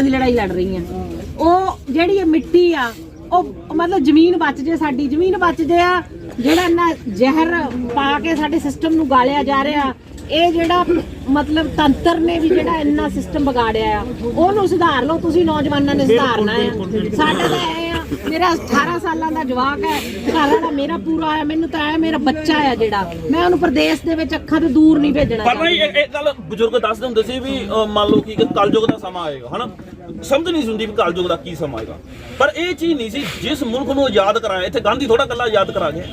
ਬੱਚਿਆਂ ਦੀ ਲੜਾਈ ਲੜ ਰਹੀ ਆ। ਉਹ ਜਿਹੜੀ ਇਹ ਮਿੱਟੀ ਆ ਉਹ ਮਤਲਬ ਜ਼ਮੀਨ ਬਚ ਜੇ ਸਾਡੀ ਜ਼ਮੀਨ ਬਚ ਜੇ ਆ ਜਿਹੜਾ ਨਾ ਜ਼ਹਿਰ ਪਾ ਕੇ ਸਾਡੇ ਸਿਸਟਮ ਨੂੰ ਗਾਲਿਆ ਜਾ ਰਿਹਾ ਇਹ ਜਿਹੜਾ ਮਤਲਬ ਤੰਤਰ ਨੇ ਵੀ ਜਿਹੜਾ ਇੰਨਾ ਸਿਸਟਮ ਵਿਗਾੜਿਆ ਆ ਉਹਨੂੰ ਸੁਧਾਰ ਲਓ ਤੁਸੀਂ ਨੌਜਵਾਨਾਂ ਨੇ ਸੁਧਾਰਨਾ ਆ। ਸਾਡਾ ਤਾਂ ਇਹ ਆ ਮੇਰਾ 18 ਸਾਲਾਂ ਦਾ ਜਵਾਕ ਹੈ ਘਰ ਵਾਲਾ ਮੇਰਾ ਪੂਰਾ ਆ ਮੈਨੂੰ ਤਾਂ ਇਹ ਮੇਰਾ ਬੱਚਾ ਆ ਜਿਹੜਾ। ਮੈਂ ਉਹਨੂੰ ਪ੍ਰਦੇਸ਼ ਦੇ ਵਿੱਚ ਅੱਖਾਂ ਤੋਂ ਦੂਰ ਨਹੀਂ ਭੇਜਣਾ ਪਰ ਨਹੀਂ ਇਹ ਗੱਲ ਬਜ਼ੁਰਗ ਦੱਸਦੇ ਹੁੰਦੇ ਸੀ ਵੀ ਮੰਨ ਲਓ ਕਿ ਕਲਯੁਗ ਦਾ ਸਮਾਂ ਆਏਗਾ ਹਨਾ? ਸਮਝ ਨਹੀਂ ਸੁਣਦੀ ਵੀ ਕਲਯੁਗ ਦਾ ਕੀ ਸਮਾਂ ਆਏਗਾ ਪਰ ਇਹ ਚੀਜ਼ ਨਹੀਂ ਸੀ ਜਿਸ ਮੁਲਕ ਨੂੰ ਆਜ਼ਾਦ ਕਰਾਇਆ ਇੱਥੇ ਗਾਂਧੀ ਥੋੜਾ ਕੱਲਾ ਆਜ਼ਾਦ ਕਰਾ ਗਿਆ।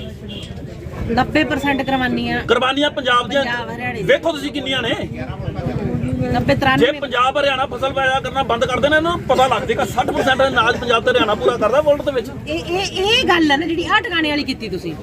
90% ਕਰਵਾਨੀ ਆ ਕੁਰਬਾਨੀਆਂ ਪੰਜਾਬ ਦੀਆਂ। ਪੰਜਾਬ, ਹਰਿਆਣੇ ਦੀ। ਵੇਖੋ ਤੁਸੀਂ ਕਿੰਨੀਆਂ ਨੇ। 90 ਜੇ 93 ਪੰਜਾਬ ਹਰਿਆਣਾ ਫਸਲ ਪੈਦਾ ਕਰਨਾ ਬੰਦ ਕਰ ਦੇਣਾ ਇਹਨਾਂ ਨੂੰ ਪਤਾ ਲੱਗ ਜਾਏਗਾ 60% ਅਨਾਜ ਪੰਜਾਬ ਤੇ ਹਰਿਆਣਾ ਪੂਰਾ ਕਰਦਾ ਵਰਲਡ ਦੇ ਵਿੱਚ। ਇਹ ਇਹ ਇਹ ਗੱਲ ਹੈ ਨਾ ਜਿਹੜੀ ਆ ਟਿਕਾਣੇ ਵਾਲੀ ਕੀਤੀ ਤੁਸੀਂ।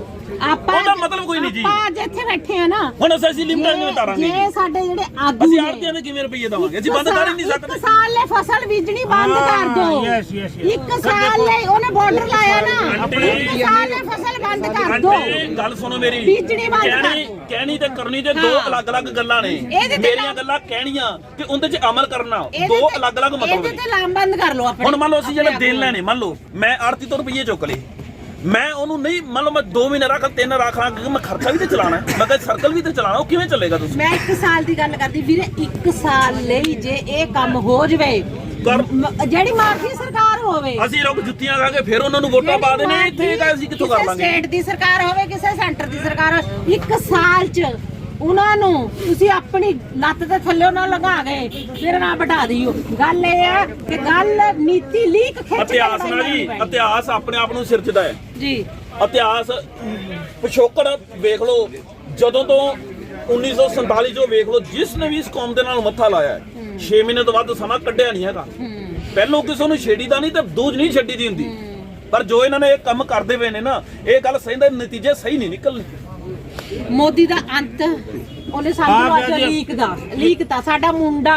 ਆਪਾਂ ਉਹਦਾ ਮਤਲਬ ਕੋਈ ਨਹੀਂ ਜੀ। ਆਪਾਂ ਅੱਜ ਇੱਥੇ ਬੈਠੇ ਆ ਨਾ ਹੁਣ ਅਸੀਂ ਅਸੀਂ ਲਿਮਟਾਂ ਨਹੀਂ ਜੇ ਉਤਾਰਾਂਗੇ ਜੇ ਸਾਡੇ ਜਿਹੜੇ ਆਗੂ ਅਸੀਂ ਨੇ, ਆੜਤੀਆਂ ਦੇ ਕਿਵੇਂ ਰੁਪਈਏ ਦੇਵਾਂਗੇ? ਅਸੀਂ ਬੰਦ ਕਰ ਹੀ ਨਹੀਂ ਇੱਕ ਸਕਦੇ ਸਾਲ ਲਈ ਫਸਲ ਬੀਜਣੀ ਬੰਦ ਕਰ ਦੋ yes, yes, yes. ਇੱਕ ਸਾਲ ਲਈ ਉਹਨੇ ਬਾਰਡਰ ਲਾਇਆ ਨਾ। ਇੱਕ ਸਾਲ ਲਈ ਫਸਲ ਬੰਦ ਦੋ। ਆਂਟੀ ਗੱਲ ਸੁਣੋ ਮੇਰੀ। ਬੀਜਣੀ ਬੰਦ ਕਰ। ਕਹਿਣੀ ਕਹਿਣੀ ਤੇ ਕਰਨੀ ਤੇ ਦੋ ਹਾਂ। ਅਲੱਗ-ਅਲੱਗ ਗੱਲਾਂ ਨੇ। ਇਹਦੇ ਤੇ ਮੇਰੀਆਂ ਨਾ- ਗੱਲਾਂ ਕਹਿਣੀਆਂ ਤੇ ਉਹਦੇ 'ਚ ਅਮਲ ਕਰਨਾ। ਇਹਦੇ ਦੋ ਤੇ- ਅਲੱਗ-ਅਲੱਗ ਮਤਲਬ ਇਹਦੇ ਨੇ। ਤੇ ਲਾਮ ਬੰਦ ਕਰ ਲਓ ਆਪਣੇ ਹੁਣ ਮੰਨ ਲਓ ਅਸੀਂ ਜਿਹੜੇ ਆਪਣੇ ਦਿਨ ਲੈਣੇ ਮੰਨ ਲਓ ਮੈਂ ਆੜਤੀ ਤੋਂ ਰੁਪਈਏ ਚੁੱਕ ਲਏ। ਮੈਂ ਉਹਨੂੰ ਨਹੀਂ ਮੰਨ ਲਓ ਮੈਂ 2 ਮਹੀਨੇ ਰੱਖ ਤਿੰਨ ਰੱਖ ਲਾਂ ਕਿਉਂਕਿ ਮੈਂ ਖਰਚਾ ਵੀ ਤੇ ਚਲਾਣਾ ਹੈ। ਮੈਂ ਕਿਹਾ ਸਰਕਲ ਵੀ ਤੇ ਚਲਾਣਾ ਉਹ ਕਿਵੇਂ ਚੱਲੇਗਾ ਤੁਸੀਂ? ਮੈਂ ਇੱਕ ਸਾਲ ਦੀ ਗੱਲ ਕਰਦੀ ਵੀਰੇ ਇੱਕ ਸਾਲ ਲਈ ਜੇ ਇਹ ਕੰਮ ਹੋ ਜਵੇ ਕਰ- ਮ- ਜਿਹੜੀ ਮਾਫੀ ਸਰਕਾਰ ਹੋਵੇ। ਅਸੀਂ ਲੋਕ ਜੁੱਤੀਆਂ ਖਾ ਕੇ ਫਿਰ ਉਹਨਾਂ ਨੂੰ ਵੋਟਾਂ ਪਾ ਦੇਣੇ। ਇੱਥੇ ਤਾਂ ਅਸੀਂ ਕਿੱਥੋਂ ਕਰ ਲਾਂਗੇ ਸਟੇਟ ਦੀ ਸਰਕਾਰ ਹੋਵੇ ਕਿਸੇ ਸੈਂਟਰ ਦੀ ਸਰਕਾਰ ਹੋਵੇ ਇੱਕ ਸਾਲ ਚ ਉਹਨਾਂ ਨੂੰ ਤੁਸੀਂ ਆਪਣੀ ਲੱਤ ਦੇ ਥੱਲੇ ਉਹਨਾਂ ਲਗਾ ਗਏ ਫਿਰ ਨਾ ਬਿਠਾ ਦਿਓ। ਗੱਲ ਇਹ ਹੈ ਕਿ ਗੱਲ ਨੀਤੀ ਲੀਕ ਖਿੱਚ ਕੇ ਇਤਿਹਾਸ ਨਾ ਬਣਾਈ ਜੀ ਇਤਿਹਾਸ ਆਪਣੇ ਆਪ ਨੂੰ ਸਿਰਜਦਾ ਹੈ। ਜੀ। ਇਤਿਹਾਸ ਪਿਛੋਕੜ ਵੇਖ ਲਓ ਜਦੋਂ ਤੋਂ 1947 ਜੋ ਵੇਖ ਲਓ ਜਿਸ ਨੇ ਵੀ ਇਸ ਕੌਮ ਦੇ ਨਾਲ ਮੱਥਾ ਲਾਇਆ 6 ਮਹੀਨੇ ਤੋਂ ਵੱਧ ਸਮਾਂ ਕੱਢਿਆ ਨਹੀਂ ਹੈਗਾ। ਪਹਿਲੋਂ ਕਿਸੇ ਨੂੰ ਛੇੜੀ ਦਾ ਨਹੀਂ ਤੇ ਦੂਜ ਨਹੀਂ ਛੱਡੀ ਦੀ ਹੁੰਦੀ। ਪਰ ਜੋ ਇਹਨਾਂ ਨੇ ਇਹ ਕੰਮ ਕਰਦੇ ਪਏ ਨੇ ਨਾ ਇਹ ਗੱਲ ਸਹੀ ਦਾ ਨਤੀਜੇ ਸਹੀ ਨਹੀਂ ਨਿਕਲਨੇ ਮੋਦੀ ਦਾ ਅੰਤ ਉਹਨੇ ਸਾਨੂੰ ਅੱਜ ਲੀਕ ਦਾ ਲੀਕ ਤਾਂ ਸਾਡਾ ਮੁੰਡਾ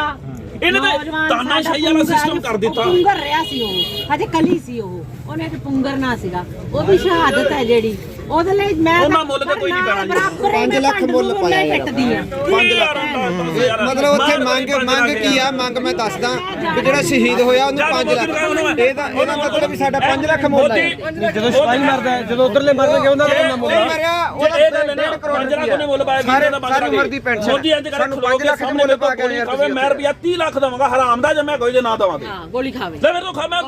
ਇਹਨੇ ਤਾਂ ਤਾਨਾਸ਼ਾਹੀ ਵਾਲਾ system ਕਰ ਦਿੱਤਾ। ਉਹ ਪੁੰਗਰ ਰਿਹਾ ਸੀ ਉਹ ਹਜੇ ਕਲੀ ਸੀ ਉਹ ਉਹਨੇ ਤੇ ਪੁੰਗਰ ਨਾ ਸੀਗਾ। ਉਹਦੀ ਸ਼ਹਾਦਤ ਹੈ ਜਿਹੜੀ। ਉਹਦੇ ਲਈ ਮੈਂ ਉਹਨਾਂ ਮੁੱਲ ਤੇ ਕੋਈ ਨਹੀਂ ਪੈਣਾ ਜੀ। ਪੰਜ ਲੱਖ ਮੁੱਲ ਪਾਇਆ ਆ 5 ਲੱਖ ਮਤਲਬ ਉੱਥੇ ਮੰਗ ਮੰਗ ਕੀ ਆ? ਮੰਗ ਮੈਂ ਦੱਸਦਾ ਵੀ ਜਿਹੜਾ ਸ਼ਹੀਦ ਹੋਇਆ ਉਹਨੂੰ 5 ਲੱਖ। ਇਹਦਾ ਇਹਦਾ ਮਤਲਬ ਵੀ ਸਾਡਾ 5 ਲੱਖ ਮੁੱਲ ਹੈ। ਜਦੋਂ ਸਿਪਾਹੀ ਮਰਦਾ ਹੈ, ਜਦੋਂ ਉਧਰਲੇ ਮਰਨਗੇ ਉਹਨਾਂ ਦਾ ਕਿੰਨਾ ਮੁੱਲ ਉਹ ਮਰਿਆ ਉਹਦਾ ਇਹ ਹੈ ਨਾ 1.5 ਕਰੋੜ 5 ਲੱਖ ਉਹਨੇ ਮੁੱਲ ਪਾਇਆ ਸਾਰੇ ਦਾ ਸਾਰੀ ਉਮਰ ਦੀ ਪੈਨਸ਼ਨ। ਮੋਦੀ ਇੰਜ ਕਰ ਸਾਨੂੰ 5 ਲੱਖ ਦੇ ਮੁੱਲ ਪਾ ਕੇ ਯਾਰ ਖਾਵੇ ਮੈਂ ਰੁਪਿਆ 30 ਲੱਖ ਦਵਾਂਗਾ ਹਰਾਮ ਦਾ ਜਮਿਆ ਕੋਈ ਜੇ ਨਾ ਦਵਾਂਗੇ। ਹਾਂ ਗੋਲੀ ਖਾਵੇ। ਲੈ ਮੇਰੇ ਤੋਂ ਖਾ ਮੈਂ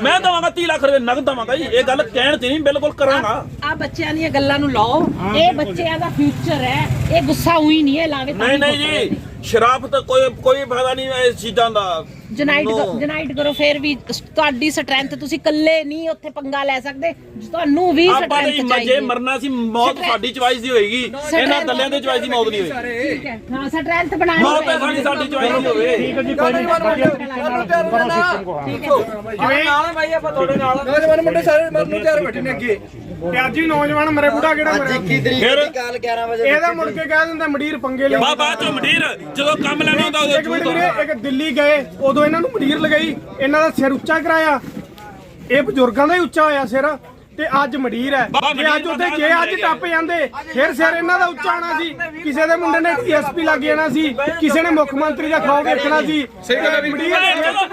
ਮੈਂ ਦਵਾਂਗਾ 30 ਲੱਖ ਰੁਪਏ ਨਗਦ ਦਵਾਂਗਾ ਜੀ ਇਹ ਗੱਲ ਕਹਿਣ ਤੇ ਨਹੀਂ ਬਿਲਕੁਲ ਕਰਾਂਗਾ ਆ ਬੱਚਿਆਂ ਦੀਆਂ ਗੱਲਾਂ ਨੂੰ ਲਾਓ। ਇਹ ਬੱਚਿਆਂ ਦਾ ਫਿਊਚਰ ਹੈ। ਇਹ ਗੁੱਸਾ ਹੋਈ ਨਹੀਂ ਹੈ ਲਾਵੇ ਨਹੀਂ ਨਹੀਂ ਜੀ ਸ਼ਰਾਬ ਤਾਂ ਕੋਈ ਕੋਈ ਫਾਇਦਾ ਨਹੀਂ ਇਸ ਚੀਜ਼ਾਂ ਦਾ। ਜਨਾਈਟ. ਜਨਾਈਟ ਕਰੋ ਫਿਰ ਵੀ ਤੁਹਾਡੀ ਸਟਰੈਂਥ ਤੁਸੀਂ ਇਕੱਲੇ ਨਹੀਂ ਉੱਥੇ ਪੰਗਾ ਲੈ ਸਕਦੇ। ਤੁਹਾਨੂੰ ਵੀ ਆਪਾਂ ਸਟਰੈਂਥ ਚਾਹੀਦੀ ਜੇ ਮਰਨਾ ਸੀ ਮੌਤ ਸਾਡੀ ਚੁਆਇਸ ਦੀ ਹੋਏਗੀ। ਇਹਨਾਂ ਦਲਿਆਂ ਦੇ ਚੁਆਇਸ ਦੀ ਮੌਤ ਨਹੀਂ ਹੋਏਗੀ। ਠੀਕ ਹੈ। ਹਾਂ ਸਟਰੈਂਥ ਬਣਾਣੀ ਮੌਤ ਸਾਡੀ ਸਾਡੀ ਚੁਆਇਸ ਦੀ ਹੋਵੇ। ਠੀਕ ਹੈ ਜੀ ਕੋਈ ਨਹੀਂ ਵਧੀਆ ਕਰੋ ਸਿਸਟਮ ਕੋ ਨੌਜਵਾਨ ਮੁੰਡੇ ਸਾਰੇ ਮਰਨ ਨੂੰ ਤਿਆਰ ਬੈਠੇ ਨੇ ਅੱਗੇ। ਤੇ ਅੱਜ ਹੀ ਨੌਜਵਾਨ ਮਰੇ ਬੁੱਢਾ ਕਿਹੜਾ ਮਰਿਆ? ਫਿਰ? ਕੱਲ 11 ਵਜੇ ਇਹਦਾ ਮੁੜ ਕੇ ਕਹਿ ਦਿੰਦਾ ਮੰਡੀਰ ਪੰਗੇ ਲਿਆ ਬਾ ਬਾਅਦ ਚੋਂ ਮੰਡੀਰ ਜਦੋਂ ਕੰਮ ਲੈਣਾ ਹੁੰਦਾ ਉਦੋਂ ਇੱਕ ਮਿੰਟ ਵੀਰੇ ਇੱਕ ਦਿੱਲੀ ਗਏ ਉਦੋਂ ਇਹਨਾਂ ਨੂੰ ਮੰਡੀਰ ਲਗਾਈ ਇਹਨਾਂ ਦਾ ਸਿਰ ਉੱਚਾ ਕਰਾਇਆ। ਇਹ ਬਜ਼ੁਰਗਾਂ ਦਾ ਹੀ ਉੱਚਾ ਹੋਇਆ ਸਿਰ। ਤੇ ਅੱਜ ਮੰਡੀਰ ਹੈ। ਜੇ ਅੱਜ ਉੱਥੇ ਜੇ ਅੱਜ ਟੱਪ ਜਾਂਦੇ। ਫਿਰ ਸਿਰ ਇਹਨਾਂ ਦਾ ਉੱਚਾ ਹੋਣਾ ਸੀ। ਕਿਸੇ ਦੇ ਮੁੰਡੇ ਨੇ ਡੀਐਸਪੀ ਲੱਗ ਜਾਣਾ ਸੀ। ਕਿਸੇ ਨੇ ਮੁੱਖ ਮੰਤਰੀ ਦਾ ਖਾਓ ਵੇਖਣਾ ਸੀ। ਸਹੀ ਗੱਲ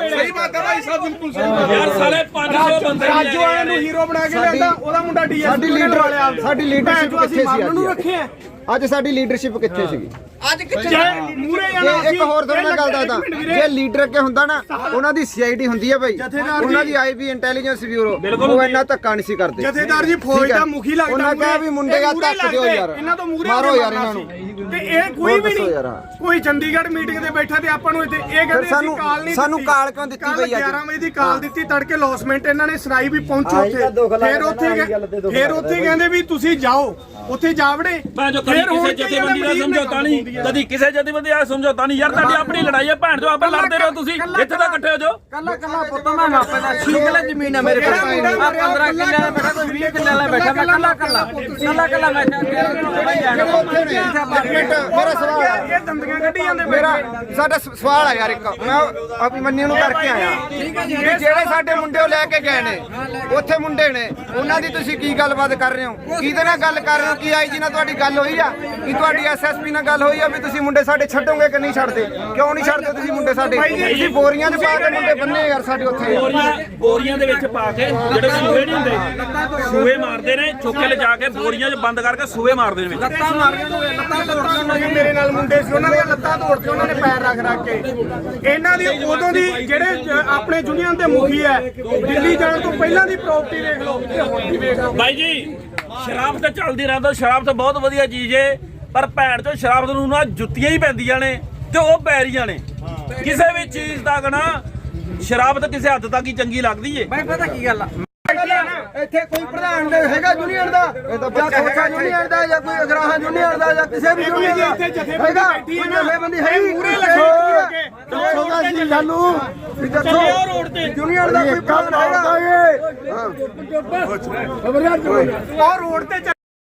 ਸਹੀ ਬਾਤ ਹੈ ਭਾਈ ਸਾਹਿਬ ਬਿਲਕੁਲ ਸਹੀ ਬਾਤ ਯਾਰ ਸਾਲੇ 500 ਬੰਦੇ ਨਹੀਂ ਰਾਜੋ ਵਾਲਿਆਂ ਨੂੰ ਹੀਰੋ ਬਣਾ ਕੇ ਲਿਆਂਦਾ। ਉਹਦਾ ਮੁੰਡਾ ਡੀਐਸਪੀ ਸਾਡੀ ਲੀਡਰ ਸਾਡੀ ਲੀਡਰਸ਼ਿਪ ਕਿੱਥੇ ਸੀ ਨੂੰ ਅੱਜ? ਰੱਖੇ ਆ। ਅੱਜ ਸਾਡੀ ਲੀਡਰਸ਼ਿਪ ਕਿੱਥੇ ਸੀਗੀ? ਜੇ ਮੂਰੇ ਜੇ ਇੱਕ ਹੋਰ ਤੁਹਾਨੂੰ ਮੈਂ ਗੱਲ ਦੱਸਦਾ। ਜੇ ਲੀਡਰ ਅੱਗੇ ਹੁੰਦਾ ਨਾ ਉਹਨਾਂ ਦੀ ਸੀਆਈਡੀ ਹੁੰਦੀ ਹੈ ਭਾਈ ਜਥੇਦਾਰ ਜੀ- ਉਹਨਾਂ ਦੀ ਆਈਬੀ ਇੰਟੈਲੀਜੈਂਸ ਬਿਊਰੋ। ਉਹ ਇੰਨਾ ਧੱਕਾ ਨਹੀਂ ਸੀ ਕਰਦੇ। ਜਥੇਦਾਰ ਜੀ ਫੌਜ ਠੀਕ ਹੈ। ਦਾ ਮੁਖੀ ਲੱਗਦਾ ਉਹਨਾਂ ਕਿਹਾ ਵੀ ਮੁੰਡੇ ਦਾ ਮੂਹਰੇ ਧੱਕ ਦਿਓ ਲੱਗਦੇ, ਯਾਰ। ਇਹਨਾਂ ਤੋਂ ਮੂਰੇ ਮਾਰੋ ਯਾਰ ਇਹਨਾਂ ਨੂੰ। ਤੇ ਇਹ ਕੋਈ ਹੋਰ ਵੀ ਦੱਸੋ ਨਹੀਂ। ਯਾਰ। ਕੋਈ ਚੰਡੀਗੜ੍ਹ ਮੀਟਿੰਗ ਤੇ ਬੈਠਾ ਤੇ ਆਪਾਂ ਨੂੰ ਇੱਥੇ ਇਹ ਕਹਿੰਦੇ ਅਸੀਂ ਸਾਨੂੰ- ਕਾਲ ਨਹੀਂ ਸਾਨੂੰ ਦਿੱਤੀ। ਕਾਲ ਕਿਉਂ ਦਿੱਤੀ ਕੱਲ੍ਹ ਬਈ ਅੱਜ? 11 ਵਜੇ ਦੀ ਕਾਲ ਦਿੱਤੀ ਤੜਕੇ ਲੌਸਮੈਂਟ ਇਹਨਾਂ ਨੇ ਸੁਣਾਈ ਵੀ ਪਹੁੰਚੋ ਉੱਥੇ। ਫਿਰ ਉੱਥੇ ਫਿਰ। ਕਹਿੰਦੇ ਵੀ ਤੁਸੀਂ ਜਾਓ ਉੱਥੇ ਜਾਵੜੇ। ਮੈਂ ਜੋ ਕਦੀ ਕਿਸੇ ਜਥੇਬੰਦੀ ਦਾ ਸਮਝੌਤਾ ਨਹੀਂ। ਕਦੀ ਕਿਸੇ ਜਥੇਬੰਦੀ ਦਾ ਸਮਝੌਤਾ ਨਹੀਂ। ਯਾਰ ਤੁਹਾਡੀ ਆਪਣੀ ਲੜਾਈ ਹੈ ਭੈਣ ਜੋ ਆਪੇ ਲੜਦੇ ਰਹੋ ਤੁਸੀਂ। ਇੱਥੇ ਤਾਂ ਇਕੱਠੇ ਹੋ ਜਾਓ। ਕੱਲਾ ਕੱਲਾ ਪੁੱਤ ਮੈਂ ਮਾਪੇ ਦਾ 6 ਕਿੱਲੇ ਜ਼ਮੀਨ ਹੈ ਮੇਰੇ ਕੋਲ। ਆ 15 ਕਿੱਲੇ ਦਾ ਬੈਠਾ ਕੋਈ 20 ਕਿੱਲੇ ਦਾ ਬੈਠਾ ਮੈਂ ਕੱਲਾ ਕੱਲਾ। ਕੱਲਾ ਕੱਲਾ ਮੈਂ ਮੇਰਾ ਸਵਾਲ ਹੈ ਇਹ ਦੰਦੀਆਂ ਕੱਢੀ ਜਾਂਦੇ ਮੇਰਾ ਸਾਡਾ ਸਵਾਲ ਹੈ ਯਾਰ ਇੱਕ। ਮੈਂ ਅਭਿਮਨਿਊ ਨੂੰ ਕਰਕੇ ਆਇਆ। ਵੀ ਜਿਹੜੇ ਸਾਡੇ ਮੁੰਡੇ ਉਹ ਲੈ ਕੇ ਗਏ ਨੇ ਉੱਥੇ ਮੁੰਡੇ ਨੇ ਉਹਨਾਂ ਦੀ ਤੁਸੀਂ ਕੀ ਗੱਲਬਾਤ ਕਰ ਰਹੇ ਹੋ? ਕਿਹਦੇ ਨਾਲ ਗੱਲ ਕਰ ਰਹੇ ਹੋ? ਕੀ ਆਈ ਜੀ ਨਾਲ ਤੁਹਾਡੀ ਗੱਲ ਹੋਈ ਆ? ਕੀ ਤੁਹਾਡੀ ਐਸਐਸਪੀ ਨਾਲ ਗੱਲ ਹੋਈ ਆ ਵੀ ਤੁਸੀਂ ਮੁੰਡੇ ਸਾਡੇ ਛੱਡੋਗੇ ਕਿ ਨਹੀਂ ਛੱਡਦੇ? ਕਿਉਂ ਨਹੀਂ ਛੱਡਦੇ ਤੁਸੀਂ ਮੁੰਡੇ ਸਾਡੇ? ਤੁਸੀਂ ਬੋਰੀਆਂ 'ਚ ਪਾ ਕੇ ਮੁੰਡੇ ਬੰਨੇ ਯਾਰ ਸਾਡੇ ਉੱਥੇ। ਬੋਰੀਆਂ ਬੋਰੀਆਂ ਦੇ ਵਿੱਚ ਪਾ ਕੇ ਜਿਹੜੇ ਸੂਏ ਨਹੀਂ ਹੁੰਦੇ ਸੂਏ ਮਾਰਦੇ ਨੇ ਚੁੱਕ ਕੇ ਲਿਜਾ ਕੇ ਬੋਰੀਆਂ 'ਚ ਬੰਦ ਕਰਕੇ ਸੂਏ ਮਾਰਦੇ ਨੇ ਲੱਤਾਂ ਮਾਰੀਆਂ ਨੇ ਲੱਤਾਂ ਉਹਨਾਂ ਦੀਆਂ ਮੇਰੇ ਨਾਲ ਮੁੰਡੇ ਸੀ ਉਹਨਾਂ ਦੀਆਂ ਲੱਤਾਂ ਤੋੜ ਕੇ ਉਹਨਾਂ ਨੇ ਪੈਰ ਰੱਖ ਰੱਖ ਕੇ। ਇਹਨਾਂ ਦੀ ਉਦੋਂ ਦੀ ਜਿਹੜੇ ਆਪਣੇ ਯੂਨੀਅਨ ਦੇ ਮੁਖੀ ਹੈ ਦਿੱਲੀ ਜਾਣ ਤੋਂ ਪਹਿਲਾਂ ਦੀ ਪ੍ਰਾਪਰਟੀ ਦੇਖ ਲਓ ਤੇ ਹੁਣ ਦੀ ਵੇਖ ਲਓ। ਬਾਈ ਜੀ ਸ਼ਰਾਬ ਤਾਂ ਚੱਲਦੀ ਰਹਿੰਦਾ ਸ਼ਰਾਬ ਤਾਂ ਬਹੁਤ ਵਧੀਆ ਚੀਜ਼ ਏ। ਪਰ ਭੈਣ ਚੋਂ ਸ਼ਰਾਬ ਨੂੰ ਨਾ ਜੁੱਤੀਆਂ ਹੀ ਪੈਂਦੀਆਂ ਨੇ ਤੇ ਉਹ ਪੈ ਰਹੀਆਂ ਨੇ। ਕਿਸੇ ਵੀ ਚੀਜ਼ ਦਾ ਗਣਾ ਸ਼ਰਾਬ ਤਾਂ ਕਿਸੇ ਹੱਦ ਤੱਕ ਹੀ ਚੰਗੀ ਲੱਗਦੀ ਏ। ਬਾਈ ਪਤਾ ਕੀ ਗੱਲ ਆ? ਇੱਥੇ ਕੋਈ ਪ੍ਰਧਾਨ ਦੇ ਹੈਗਾ ਯੂਨੀਅਨ ਦਾ ਜਾਂ ਖੋਖਾ ਯੂਨੀਅਨ ਦਾ ਜਾਂ ਕੋਈ ਅਗਰਾਹਾਂ ਯੂਨੀਅਨ ਦਾ ਜਾਂ ਕਿਸੇ ਵੀ ਯੂਨੀਅਨ ਦਾ ਇੱਥੇ ਜਥੇਬੰਦੀ ਬੈਠੀ ਹੈ ਨਾ। ਜਥੇਬੰਦੀ ਹੈ ਪੂਰੇ ਲੱਗੇ ਦੱਸੋਗਾ ਜੀ ਸਾਨੂੰ। ਵੀ ਦੱਸੋ। ਦਾ ਕੋਈ ਪ੍ਰਧਾਨ ਹੈਗਾ। ਉਹ ਰੋਡ ਤੇ